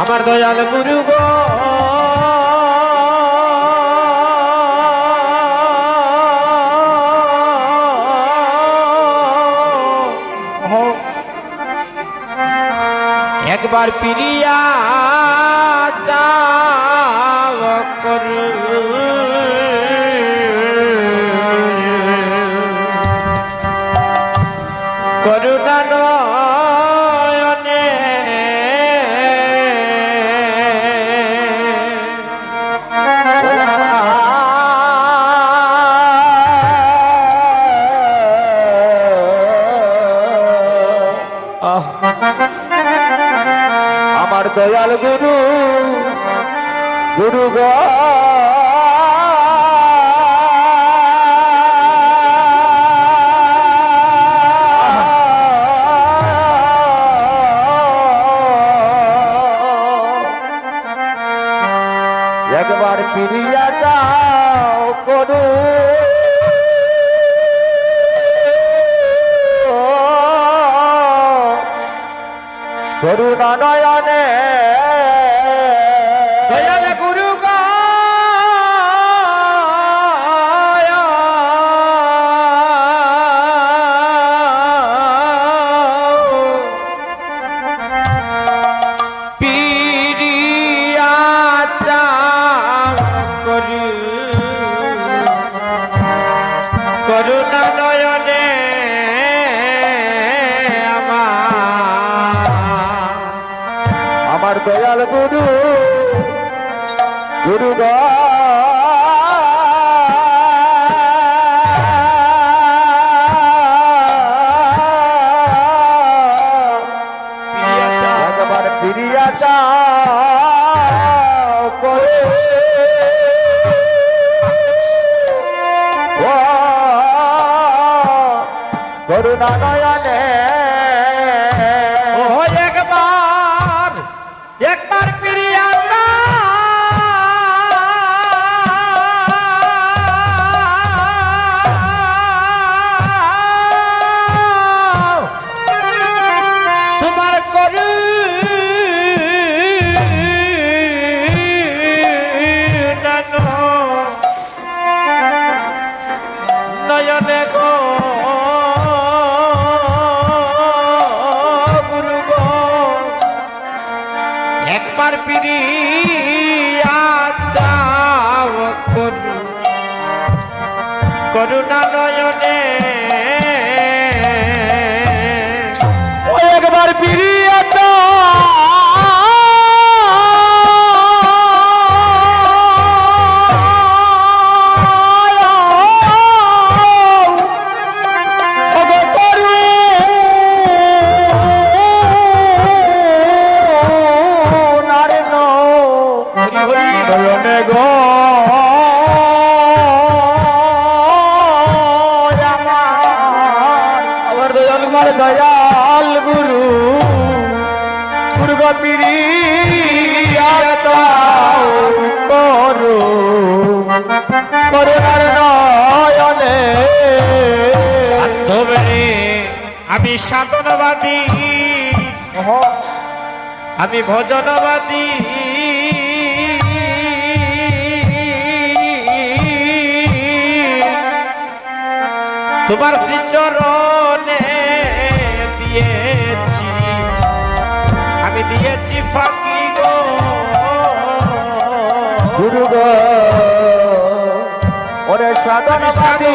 আমার দয়াল গুরু গো। একবার পিরিয়া দয়াল গুরু গুরু গো। একবার ফিরিয়া যাও করু করুণা নয়নে করুণা নয়নে আমার দয়াল গুরু গুরু গ করুণা নয়নে করুণা আমি সাধনবাদী। আমি ভজনবাদী। তোমার শ্রীচরণে দিয়েছি। আমি দিয়েছি ফাঁকি গো। গুরু গো ওরে সাধনবাদী।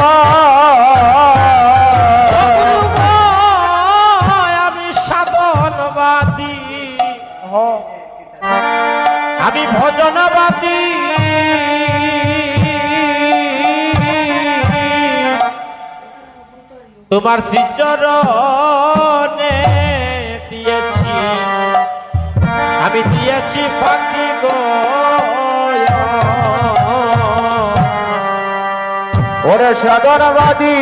আমি ভজনবাদী তোমার সিজরনে দিয়েছি। আমি দিয়েছি ফাঁকি গরে সাধনবাদী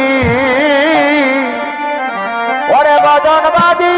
ওরে বাদনবাদী।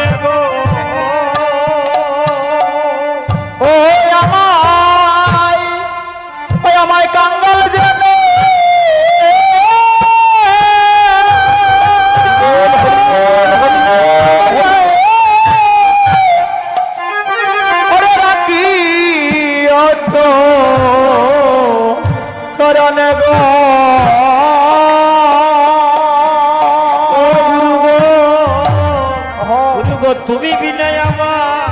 তুমি বিনয় আমার।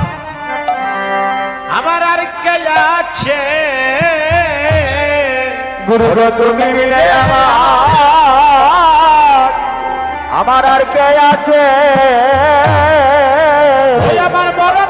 আমার আর কে আছে? গুরু তুমি বিনয় আমার। আমার আর কে আছে? আমার বড়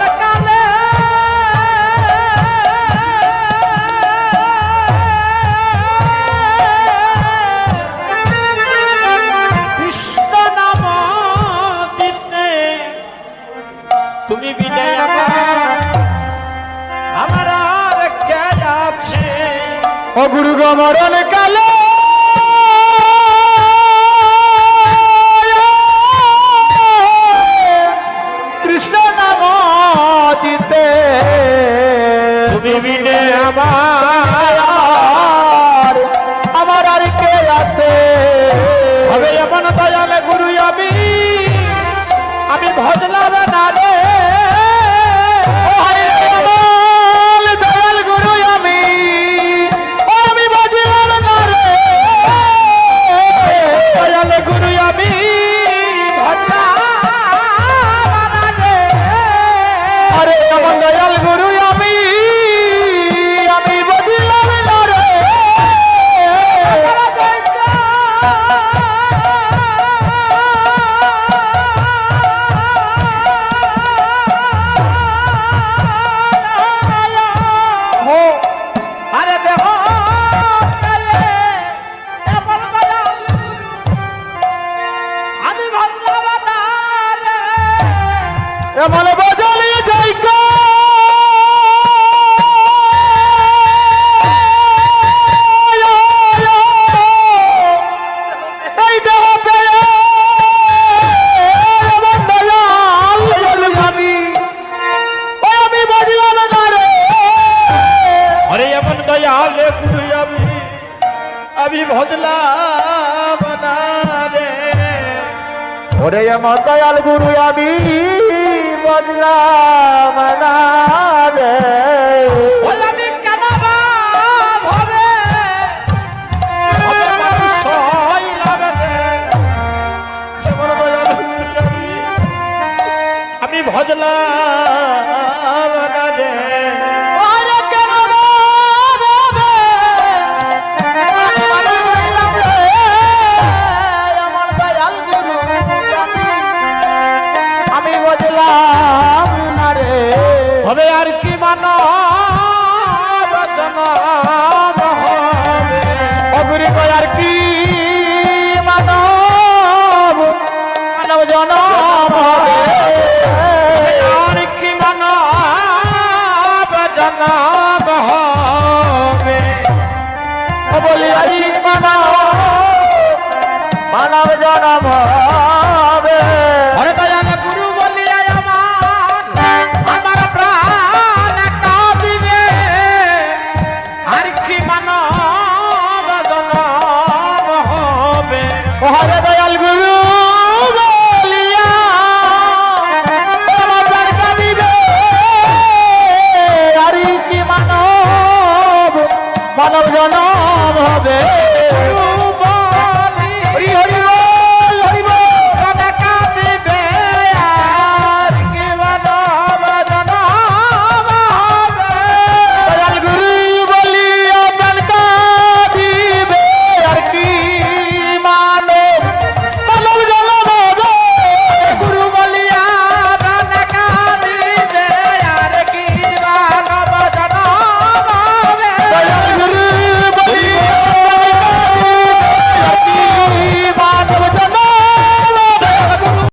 মরণ কালে। কৃষ্ণ নাম দিতে। আমার আমার দয়াল গুরু আমি ভদলাম না রে। ওরে আমার দয়াল গুরু আমি বদলা বলি আরি মানব মানব জনম হবে। আরে দয়াল গুরু বলি আমার আমার প্রাণ কাঁদিবে আর কি মানব জনম হবে? ওহারে দয়াল গুরু মানব জনম Roberto